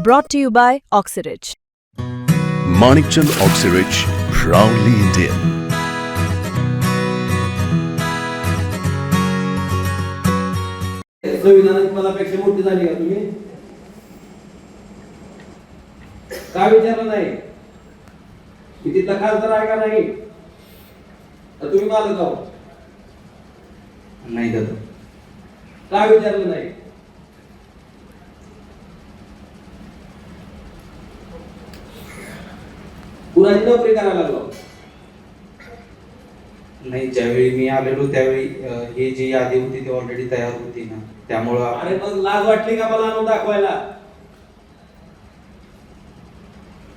Brought to you by Oxyridge. Manikchand Oxyrich, proudly Indian. पदापेक्षा मोठी झाली का तुम्ही. का विचारलं नाही? की तिथला खासदार आहे का नाही? तुम्ही मालक आहो नाही दादा. का विचारलं नाही? कुणाची नोकरी करायला लागलो. नाही ज्यावेळी मी आलेलो त्यावेळी हे जी यादी होती ती ऑलरेडी तयार होती ना. त्यामुळं अरे मग लाज वाटली का मला आणून दाखवायला?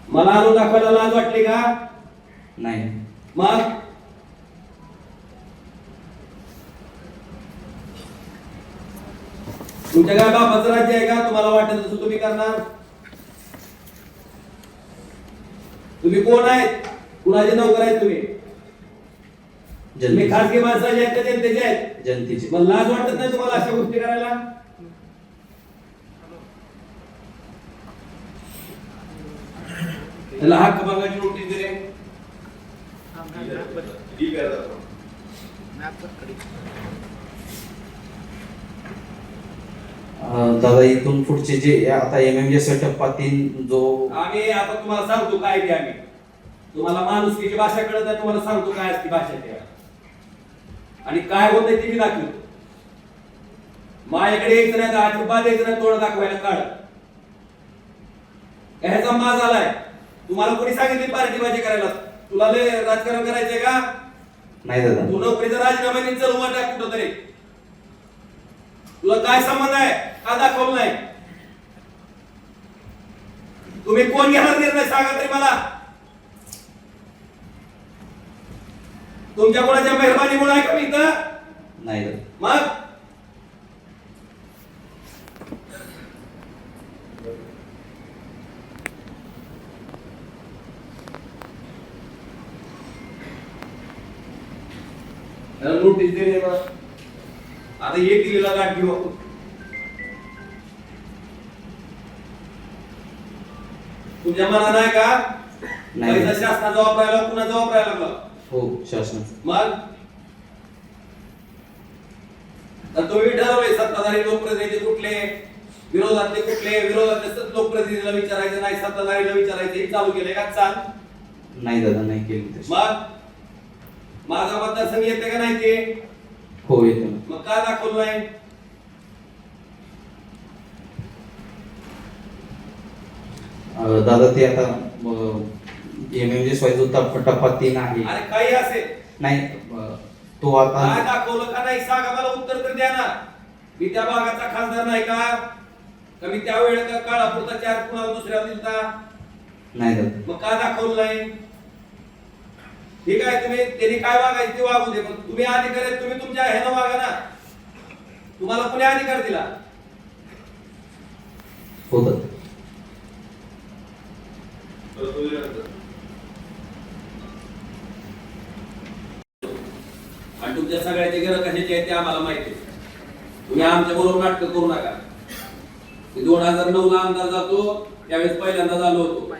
मला आणून दाखवायला लाज वाटली का? नाही. मग? तुमच्या काय बापाचं राज्य आहे का? तुम्हाला वाटेल तसं तुम्ही करणार? तुम्ही कोण आहेत? कुणाचे नोकर आहेत तुम्ही? खासगी माणसाचे आहेत का जनतेचे आहेत? जनतेची. मग लाज वाटत नाही तुम्हाला अशा गोष्टी करायला? त्याला हक्क बघायची नोटीस दिली. दादा इथून पुढचे जे आता एम एम एस टप्पा तीन जो आम्ही आता तुम्हाला सांगतो काय ते आम्ही. तुम्हाला माणुसकीची भाषा कळत नाही तुम्हाला सांगतो काय असते भाषा ते आणि काय होतंय ते मी दाखवतो. माझ्याकडे यायचं नाही अजिबात यायचं नाही तोंड दाखवायला काढ. ह्याचा माज आलाय? तुम्हाला कोणी सांगितली पार्टी माझी करायला? तुला लय राजकारण करायचंय का? नाही दादा. तू नोकरीचा राजीनामा नाही चल उभा टाक कुठं तरी तुला काय संबंध आहे? का दाखवलं नाही? तुम्ही कोण घेणार निर्णय सांगा तरी मला? तुमच्या कोणाच्या मेहरबानीमुळे आहे का मी इथं? नाही मग? त्याला नोटीस दिली आता एक दिलेला गाठ घेऊ तुमच्या मनात आहे का? नाही. शासनाचा वापरायला कुणाचा वापरायला लागला? हो शासनाचं मग? तर तुम्ही ठरवले सत्ताधारी लोकप्रतिनिधी कुठले? विरोधातले कुठले? विरोधातले लोकप्रतिनिधीला विचारायचं नाही सत्ताधारीला विचारायचं हे चालू केलंय का? चाल. नाही दादा नाही केली मग? माझा मतदारसंघ येते का नाही ते? हो येतो मग का दाखवलं अं, दादा ते आता एम एम जो टप्पा टप्पा तीन आहे. अरे काही असेल. नाही तो काय आता दाखवलं का नाही? सांगा मला उत्तर तर द्या ना. मी त्या भागाचा खासदार नाही का? का मी त्यावेळेला का काळापुरता चार कुणाला दुसऱ्याला दिलता? नाही मग का दाखवलं नाही? ठीक आहे तुम्ही त्यांनी काय वागायचं ते वागू दे. पण तुम्ही अधिकारी तुम्ही तुमच्या ह्यानं वागा ना. तुम्हाला कोणी अधिकार दिला? हो आम्हाला माहिती तुम्ही आमच्या बरोबर नाटक करू नका. दोन हजार नऊ ला आमदार जातो त्यावेळेस पहिल्यांदा झालो होतो.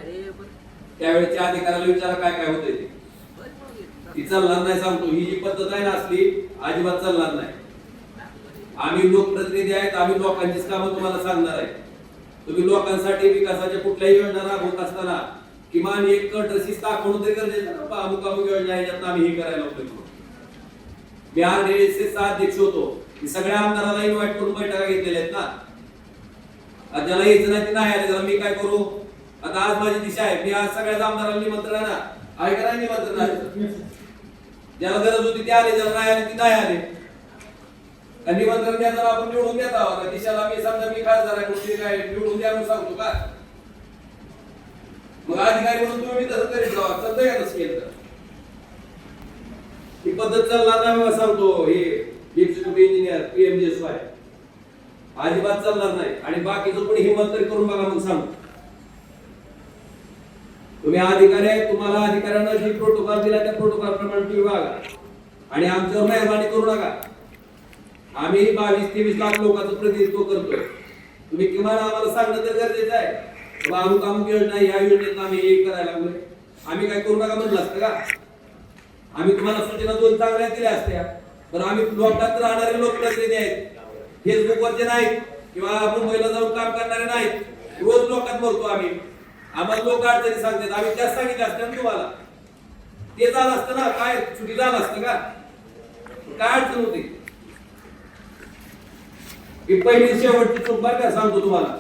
त्यावेळेच्या अधिकाऱ्याला विचारा काय काय होते ते. ती चालणार नाही सांगतो. ही जी पद्धत आहे ना असली अजिबात चालणार नाही. आम्ही लोकप्रतिनिधी आहेत आम्ही लोकांचीच कामं तुम्हाला सांगणार आहे. तुम्ही लोकांसाठी विकासाच्या कुठल्याही योजना राबवत असताना किमान एक कट रसीद दाखवणं तरी गरजेचं ना अमुक अमुक योजना याच्यात आम्ही हे करायला होतो मी आरडीएसचे चा अध्यक्ष होतो. सगळ्या आमदाराला इन्व्हाइट करून बैठका घेतलेल्या आहेत ना. ज्याला यायचं नाही ते नाही आले. त्याला मी काय करू? आता आज माझी दिशा आहे. मी आज सगळ्याच आमदाराला निमंत्रण आहे ना आहे का नाही निमंत्रण आहे ज्याला गरज होती ते आले. ज्याला नाही आले ते नाही आले. निमंत्रण द्यायला आपण निवडून देत आहोत. का दिशाला मी समजा मी खासदार आहे कुठली काय निवडून द्या म्हणून सांगतो का? मग अधिकारी म्हणून तुम्ही तसं करीत जावा चालतंय का तसं केलं तर? पद्धत चालणार नाही मला सांगतो हे एक्झिक्युटिव्ह इंजिनियर पीएमजीएसवाय अजिबात चालणार नाही. आणि बाकीचं कोणी हिंमत तरी करून बघा मग सांगतो तुम्ही अधिकारी आहे तुम्हाला अधिकाऱ्यांना जे प्रोटोकॉल दिला त्या प्रोटोकॉल प्रमाणे तुम्ही वागा आणि आमच्यावर मेहरबानी करू नका. आम्ही बावीस तेवीस लाख लोकांचं प्रतिनिधित्व करतोय. तुम्ही किमान आम्हाला सांगणं तर गरजेचं आहे. बाबा अमुक अमुक योजना ह्या योजनेत आम्ही हे करायला लागलोय. आम्ही काय करू नका म्हणलं असतं का? आम्ही तुम्हाला सूचना दोन चांगल्या दिल्या असत्या. पण आम्ही लोकात राहणारे लोकप्रतिनिधी आहेत. फेसबुकवरचे नाहीत किंवा मुंबईला जाऊन काम करणारे नाहीत. रोज लोकात बोलतो आम्ही. आम्हाला लोक अडचणी सांगतात. आम्ही त्याच सांगितलं असतं ना तुम्हाला. ते झालं असतं ना. काय? चुकी झालं असतं का? काय अडचण होती? ही पहिली शेवटची चूक बरं का सांगतो तुम्हाला.